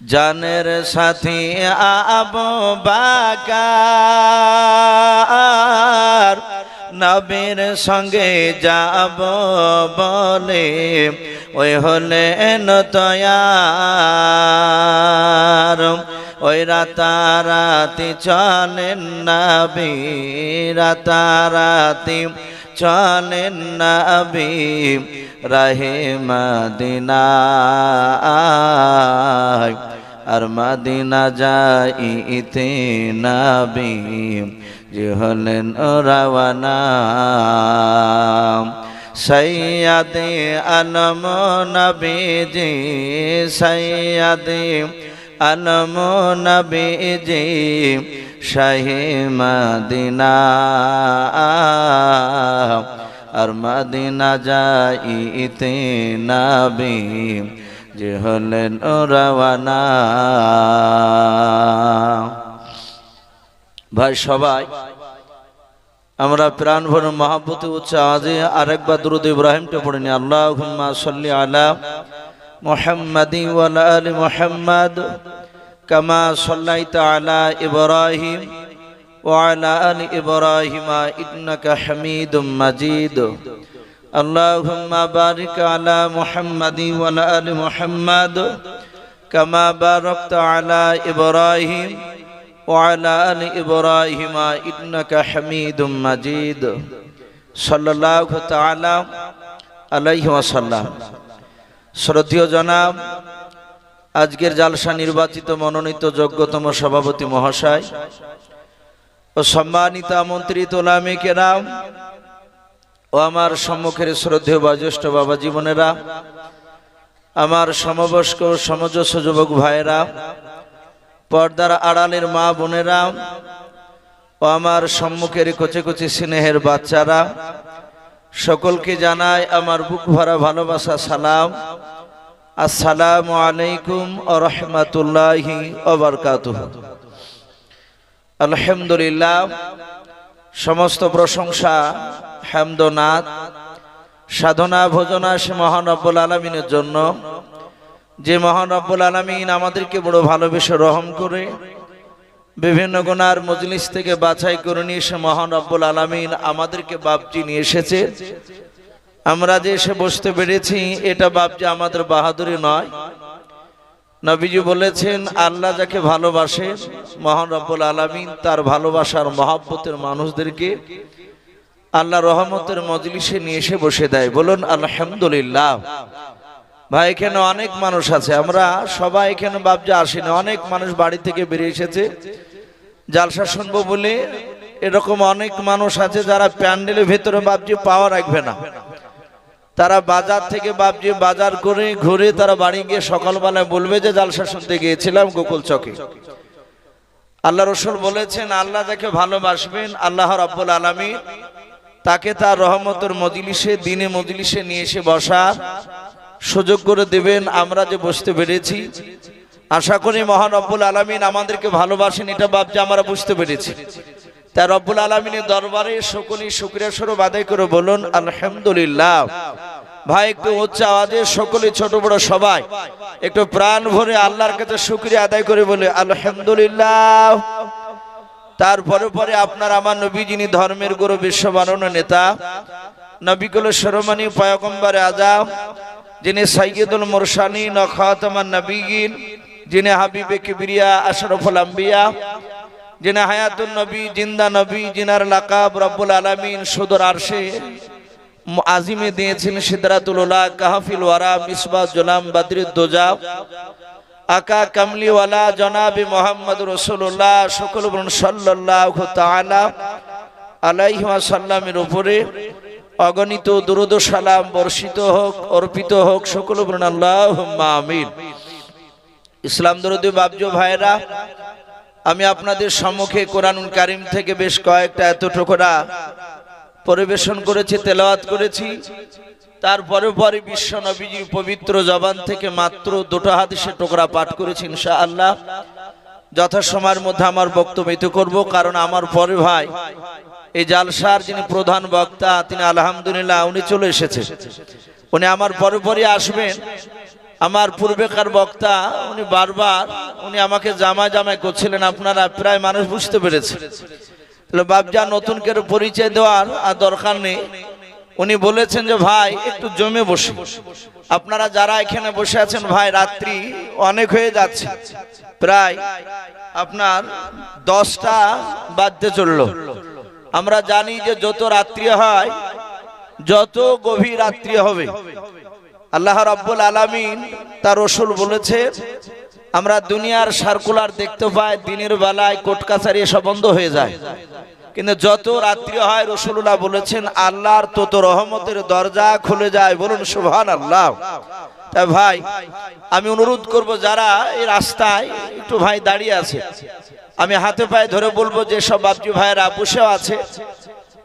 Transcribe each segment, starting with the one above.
জানের সাথী আবু বাকার। নবীর সঙ্গে যাব বলে ওই হলেন তয়ার। ওই রাতারাতি চলেন নবী, রাতারাতি চলেন নবী, রাহে মদিনায়। আর মদিনা যাইতে নবী, যে হলেন রাওয়ানা। সৈয়াদে আলম নবীজি, সৈয়াদে আলম নবীজি, শাহে মদিনা। আর মদিনা যাইতে নবী যে হলেন রওয়ানা ভাই, সবাই, আমরা প্রাণ ভরে মহাব্বতে উচ্চ আজে আরেকবার দুরুদ ইব্রাহিমটা পড়ে নি আল্লাহ সাল্লি আলা মোহাম্মদি ওয়ালা আলী মোহাম্মদ কামা সাল্লাই আলা ইব্রাহিম ওয়ালা আলী ইব্রাহিমা ইন্নাকা হামিদুম মাজিদ। اللهم بارك على محمد وعلى آل محمد كما باركت على إبراهيم وعلى آل إبراهيم إنك حميد مجيد صلى الله تعالى عليه وسلم শ্রদ্ধীয় জনাব আজকের জালসা নির্বাচিত মনোনীত যোগ্যতম সভাপতি মহাশয় ও সম্মানিত আমন্ত্রিত ওলামে কেরাম ও আমার সম্মুখের শ্রদ্ধেয় বয়োজ্যেষ্ঠ বাবা জীবনেরা, আমার সমবয়স্ক ও সমজস্ব যুবক ভাইয়েরা, পর্দার আড়ালের মা বোনেরা, ও আমার সম্মুখের কচে কচি স্নেহের বাচ্চারা, সকলকে জানাই আমার বুক ভরা ভালোবাসা, সালাম। আসসালামু আলাইকুম ও রহমতুল্লাহি আলহামদুলিল্লাহ সমস্ত প্রশংসা হেমদনাথ সাধনা, ভোজনা সে মহান রব্বুল আলমিনের জন্য। যে মহান রব্বুল আলমিন আমাদেরকে বড় ভালোবেসে রহম করে, বিভিন্ন গুণার মজলিস থেকে বাছাই করে নিয়ে এসে মহান রব্বুল আলমিন আমাদেরকে বাপজি নিয়ে এসেছে। আমরা যে এসে বসতে পেরেছি, এটা বাপজি আমাদের বাহাদুরি নয়। নবীজি বলেছেন, আল্লাহ যাকে ভালোবাসে, মহান রব্বুল আলমিন তার ভালোবাসার মহাব্বতের মানুষদেরকে আল্লাহ রহমতের মজলিসে নিয়ে এসে বসে দেয়। বলুন, আলহামদুলিল্লাহ। ভাই এখানে অনেক মানুষ আছে? আমরা সবাই এখানে বাবজা আসি না অনেক মানুষ বাড়ি থেকে বেরিয়ে এসেছে। জালসা শুনব বলে এরকম অনেক মানুষ আছে যারা প্যান্ডেলের ভেতরে বাবজি পাওয়া রাখবে না। তারা বাজার থেকে বাবজি বাজার করে ঘুরে তারা বাড়ি গিয়ে সকালবেলায় বলবে যে জালসা শুনতে গিয়েছিলাম গোকুল চকে। আল্লাহ রসুল বলেছেন, আল্লাহ যাকে ভালোবাসবেন, আল্লাহ রাব্বুল আলমী তাকে তার রহমতের মজলিসে, দিনে মজলিসে নিয়ে এসে বসার সুযোগ করে দেবেন। আমরা যে বসতে পেরেছি, আশা করি মহান রব্বুল আলমিন আমাদেরকে ভালোবাসেন, এটা ভাবছে আমরা বুঝতে পেরেছি। তা রব্বুল আলমিনের দরবারে সকলেই শুক্রিয়া স্বরূপ আদায় করে বলুন, আলহামদুলিল্লাহ। ভাই, একটু উচ্চ আওয়াজে সকলে ছোট বড় সবাই, একটু প্রাণ ভরে আল্লাহর কাছে শুক্রিয়া আদায় করে বলে, আলহামদুলিল্লাহ। তারপরে পরে আপনার আমার নবী, যিনি ধর্মের গুরু বিশ্ব বানানো নেতা, নবীকুল সরমানি, পয়গম্বর আজাম, যিনি সাইয়দুল মুরসানি নখাতমান নবীগিন, যিনি হাবিবে কিবরিয়া, আশরফুল আম্বিয়া যিনি হায়াতুন নবী জিন্দা নবী জিনার লাকাব রব্বুল আলামিন সুদর আরশে আজিমে দিয়েছেন সিদরাতুল্লাহ কাহাফিল ওয়ারা মিসবা জোলাম বাদরুদ দোজা আকা কামলিওয়ালা জনাবি মোহাম্মদ রসুল্লাহ সকল বলুন সাল্লাহ তালা আলাইহি সাল্লামের উপরে অগণিত দুরুদ সালাম বর্ষিত হোক, অর্পিত হোক সকল বলুন আল্লাহ আমিন। ইসলাম দরদি বাবজু ভাইরা আমি আপনাদের সম্মুখে কোরআনুল কারিম থেকে বেশ কয়েকটা এত টোকরা পরিবেশন করেছি, তেলাওয়াত করেছি। তারপরে পরে বিশ্ব নবীজির পবিত্র জবান থেকে মাত্র দুটো হাদিসে টোকরা পাঠ করেছি ইনশা আল্লাহ যথাসময়ের মধ্যে আমার বক্তব্য এতে করব, কারণ আমার পরে ভাই, এই জালসার যিনি প্রধান বক্তা, তিনি আলহামদুলিল্লাহ, উনি চলে এসেছে। উনি আমার পরে পরে আসবেন। আমার পূর্বেকার বক্তা, উনি বারবার, উনি আমাকে জামাই জামাই করছিলেন, আপনারা প্রায় মানুষ বুঝতে পেরেছে বাবজা নতুন করে পরিচয় দেওয়ার আর দরকার নেই। উনি বলেছেন যে, ভাই, একটু জমে বসে। আপনারা যারা এখানে বসে আছেন, ভাই, রাত্রি অনেক হয়ে যাচ্ছে। প্রায় আপনার দশটা বাজতে চলল। আমরা জানি যে, যত রাত্রি হয়, যত গভীর রাত্রি হবে আল্লাহ রাব্বুল আলামিন তার রসুল বলেছে, আমরা দুনিয়ার সার্কুলার দেখতে পাই, দিনের বেলায় কোর্ট কাছারি এসব বন্ধ হয়ে যায়। কিন্তু যত রাত্রি হয় রসুল্লাহ বলেছেন, আল্লাহর তত রহমতের দরজা খুলে যায়। বলুন সুবহান আল্লাহ তাই ভাই, আমি অনুরোধ করব, যারা এই রাস্তায় একটু ভাই দাঁড়িয়ে আছে, আমি হাতে পায়ে ধরে বলব, যে সব বাপজি ভাইয়েরা বসেও আছে,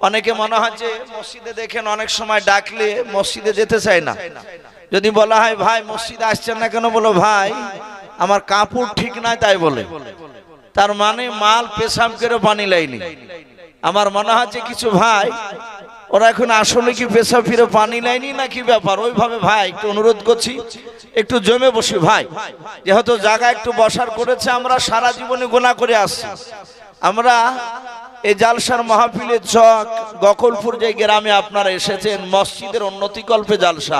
অনেকে মনে হয় যে মসজিদে দেখেন অনেক সময় ডাকলে মসজিদে যেতে চায় না। যদি বলা হয়, ভাই, মসজিদে আসছেন না কেন? বলো, ভাই, আমার কাপড় ঠিক নাই, তাই বলে। তার মানে মাল পেশাব করে পানি লাইনি। আমার মনে হচ্ছে কিছু ভাই, ওরা এখন আসলে কি পেশা ফিরে পানি লাইনি না কি ব্যাপার? ওইভাবে ভাই, একটু অনুরোধ করছি, একটু জমে বসি। ভাই, যেহেতু জায়গা একটু বসার করেছে, আমরা সারা জীবনে গোনা করে আসছি। আমরা এই জালসার মাহফিলের চক গকলপুর যে গ্রামে আপনারা এসেছেন, মসজিদের উন্নতিকল্পে জালসা।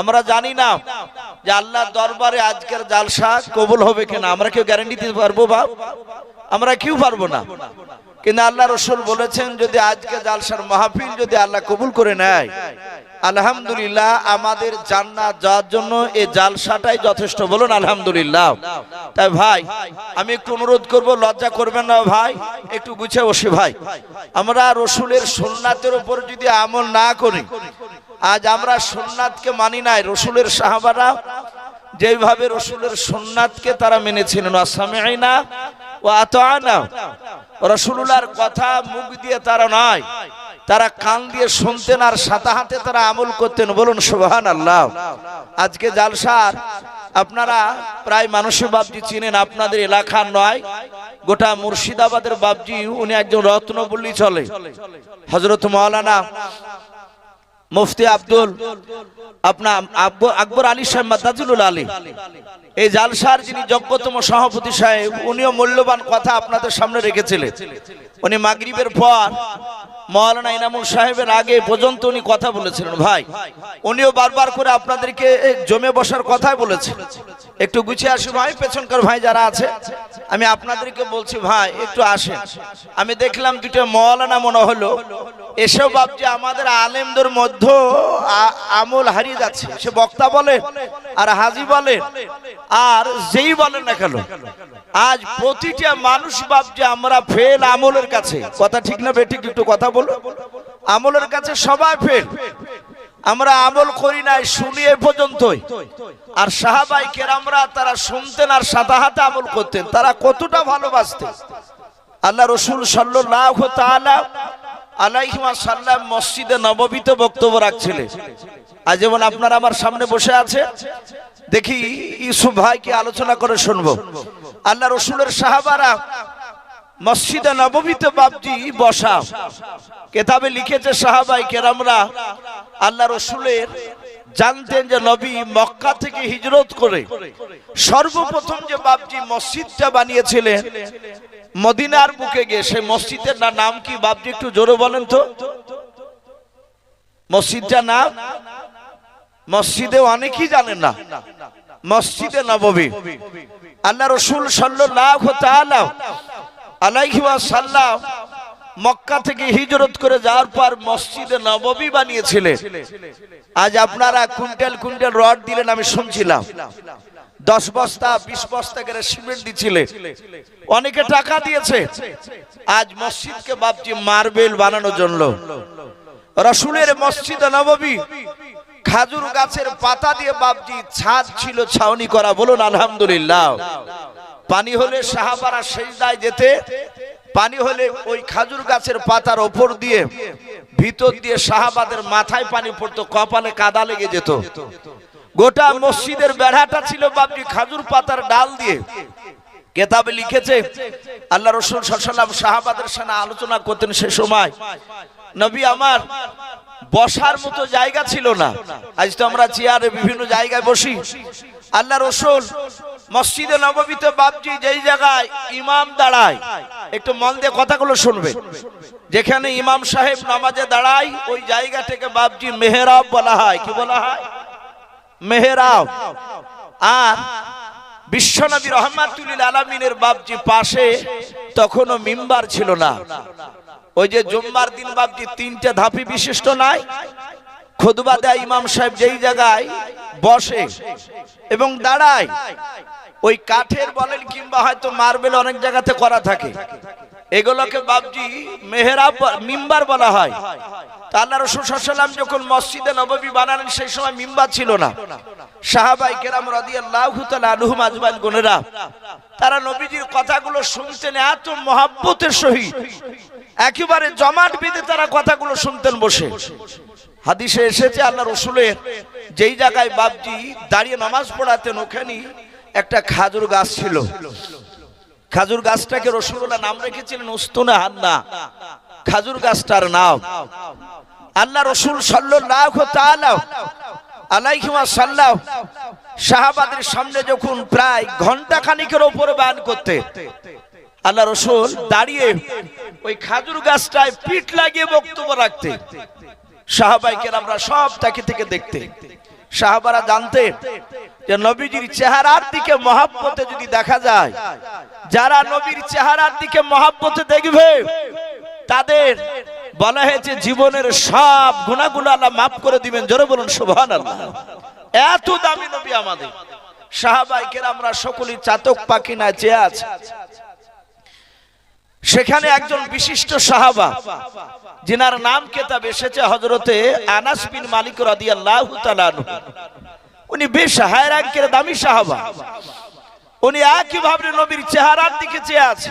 আমরা জানি না যে আল্লাহর দরবারে আজকের জালসা কবুল হবে কিনা। আমরা কেউ গ্যারান্টি দিতে পারব বাপ আমরা কেউ পারব না। কিন্তু আল্লাহ রসুল বলেছেন, যদি আজকে জালসার মাহফিল যদি আল্লাহ কবুল করে নেয়, আলহামদুলিল্লাহ আমাদের জান্নাত যাওয়ার জন্য এই জালসাটাই যথেষ্ট। বলুন, আলহামদুলিল্লাহ। তাই ভাই, আমি একটু অনুরোধ করব, লজ্জা করবেন না ভাই, একটু গুছে বসে ভাই। আমরা রসুলের সোননাথের উপর যদি আমল না করি, আজ আমরা সোননাথকে মানি নাই, রসুলের সাহাবারা যেভাবে রসুলের সোননাথকে তারা মেনেছিলেন। আসামে না ও কথা মুখ দিয়ে তারা নয় তারা কান দিয়ে শুনতেন আর সাথে হাতে তারা আমল করতেন। বলুন সুবহান আল্লাহ আজকে জালসার আপনারা প্রায় মানুষের বাবজি চিনেন, আপনাদের এলাকার নয়, গোটা মুর্শিদাবাদের বাবজি উনি একজন রত্ন বললি চলে। হজরত মৌলানা মুফতি আব্দুল আপনার আকবর- আলী সাহেব মাদাজুল আলী। এই জালসার যিনি যোগ্যতম সভাপতি সাহেব, উনিও মূল্যবান কথা আপনাদের সামনে রেখেছিলেন। উনি মাগরিবের পর মৌলানা ইনামুল সাহেবের আগে পর্যন্ত উনি কথা বলেছিলেন। ভাই, উনিও বারবার করে আপনাদেরকে জমে বসার কথাই বলেছেন। একটু গুছিয়ে আসি ভাই, পেছনকার ভাই যারা আছে। আমি আপনাদেরকে বলছি, ভাই, একটু আসেন। আমি দেখলাম দুটো মৌলানা মনে হলো। এসব ভাবছি আমাদের আলেমদের মধ্যে আমল হারিয়ে যাচ্ছে। সে বক্তা বলে আর হাজি বলে আর যেই বলেন না কেন, আজ প্রতিটা মানুষ ভাবছে আমরা ফেল আমলের কাছে। কথা ঠিক না বেঠিক একটু কথা বলো আমলের কাছে সবাই ফেল। আমরা আমল করি নাই, শুনি এ পর্যন্তই। আর সাহাবাই কেরামরা তারা শুনতেন আর সাদা হাতে আমল করতেন, তারা কতটা ভালোবাসতেন। আল্লাহ রসুল সাল্লাহ তাআলা আলাইহি সাল্লাম মসজিদে নববীতে বক্তব্য রাখছিলেন। আজ যেমন আপনারা আমার সামনে বসে আছে দেখি ইউসুফ ভাইকে আলোচনা করে শুনব। আল্লাহ রসুলের সাহাবারা মসজিদে নববীতে বাবজি বসা। কেতাবে লিখেছে সাহাবাই কেরামরা, আল্লাহ রসুলের জানতেন যে নবী মক্কা থেকে হিজরত করে সর্বপ্রথম যে বাবজি মসজিদটা বানিয়েছিলেন, মদিনার বুকে গিয়ে সে মসজিদের না নাম কি? বাপজি একটু জোরে বলেন তো। মসজিদটা নাম মসজিদে অনেকেই জানেন না। মসজিদে নববী আল্লাহ রসুল সাল্লাল্লাহু তাআলা আলাইহি ওয়াসাল্লাম মক্কা থেকে হিজরত করে যাওয়ার পর মসজিদে নববী বানিয়েছিলেন। আজ আপনারা কুইন্টাল কুইন্টাল রড দিলেন, আমি শুনছিলাম। দশ বস্তা, বিশ বস্তা করে সিমেন্ট দিচ্ছিলেন অনেকে টাকা দিয়েছে। আজ মসজিদকে ভাবছি মার্বেল বানানোর জন্য। রসুলের মসজিদে নববী, খাজুর গাছের পাতা দিয়ে বাবজি ছাদ ছিল, ছাউনি করা। বলুন, আলহামদুলিল্লাহ। পানি হলে সাহাবারা সেজদায় যেতে, পানি হলে ওই খাজুর গাছের পাতার ওপর দিয়ে, ভিতর দিয়ে সাহাবাদের মাথায় পানি পড়তো, কপালে কাদা লেগে যেত। গোটা মসজিদের বেড়াটা ছিল বাবজি খাজুর পাতার ডাল দিয়ে। কেতাবে লিখেছে, আল্লাহ রসুল সাল্লাম সাহাবাদের সাথে আলোচনা করতেন সে সময়, নবী আমার, বসার মতো জায়গা ছিল না। আজ তো আমরা চেয়ারে বিভিন্ন জায়গায় বসি। আল্লাহ রসুল মসজিদে নবমীতে বাপজি যেই জায়গায় ইমাম দাঁড়ায়, একটু মন দিয়ে কথাগুলো শুনবে। যেখানে ইমাম সাহেব নামাজে দাঁড়ায়, ওই জায়গা থেকে বাপজি মেহরাব বলা হয়। কি বলা হয়? মেহরাব। আর বিশ্বনবী রহমাতুল্লিল আলমিনের বাপজি পাশে তখনও মিম্বার ছিল না। ওই যে জুম্মার দিন বাপজি তিনটে ধাপি বিশিষ্ট নাই খুদবা দেয় ইমাম সাহেব যেই জায়গায় বসে এবং দাঁড়ায়, ওই কাঠের বলেন কিংবা হয়তো মার্বেল অনেক জায়গাতে করা থাকে। এগুলোকে বাপজি মেহরাব মিম্বার বলা হয়। তা আল্লাহ যখন মসজিদে নববী বানালেন, সেই সময় মিম্বার ছিল না। সাহাবাই কেরাম আনহুম আজমাইন গুনেরা তারা নবীজির কথাগুলো শুনতেন, এত মহাব্বতের সহিত। একেবারে জমাট বেঁধে তারা কথাগুলো শুনতেন বসে। হাদিসে এসেছে আল্লাহ রসুলের, যেই জায়গায় বাপজি দাঁড়িয়ে নামাজ পড়াতেন ওখানে একটা খাজুর গাছ ছিল। খাজুর গাছটাকে রসুল্লাহ নাম রেখেছিলেন উস্তুনে হান্না খাজুর গাছটার নাম। আল্লাহ রসুল সাল্লাল্লাহু তাআলা আলাইহি ওয়াসাল্লাম সাহাবাদের সামনে যখন প্রায় ঘণ্টা খানিকের উপরে বান করতে, আল্লাহ রসুল দাঁড়িয়ে ওই খাজুর গাছটায় পিঠ লাগিয়ে বক্তব্য রাখতে। সাহাবাইকে আমরা সব তাকে থেকে দেখতে। সাহাবারা জানতে যে নবীজির চেহারার দিকে মহাব্বতে যদি দেখা যায়, যারা নবীর চেহারার দিকে মহাব্বতে দেখবে, তাদের বলা হয়েছে জীবনের সব গুণাগুলো আল্লাহ মাফ করে দিবেন। জোরে বলুন আল্লাহ এত দামি নবী আমাদের। সাহাবাইকের আমরা সকলেই চাতক পাখি না, চেয়ে আছে। সেখানে একজন বিশিষ্ট সাহাবা, যিনার নাম কেতাব এসেছে হজরতে আনাস বিন মালিক। উনি বেশ হায়রাঙ্কের দামি সাহাবা উনি একই ভাবে নবীর চেহারার দিকে চেয়ে আছে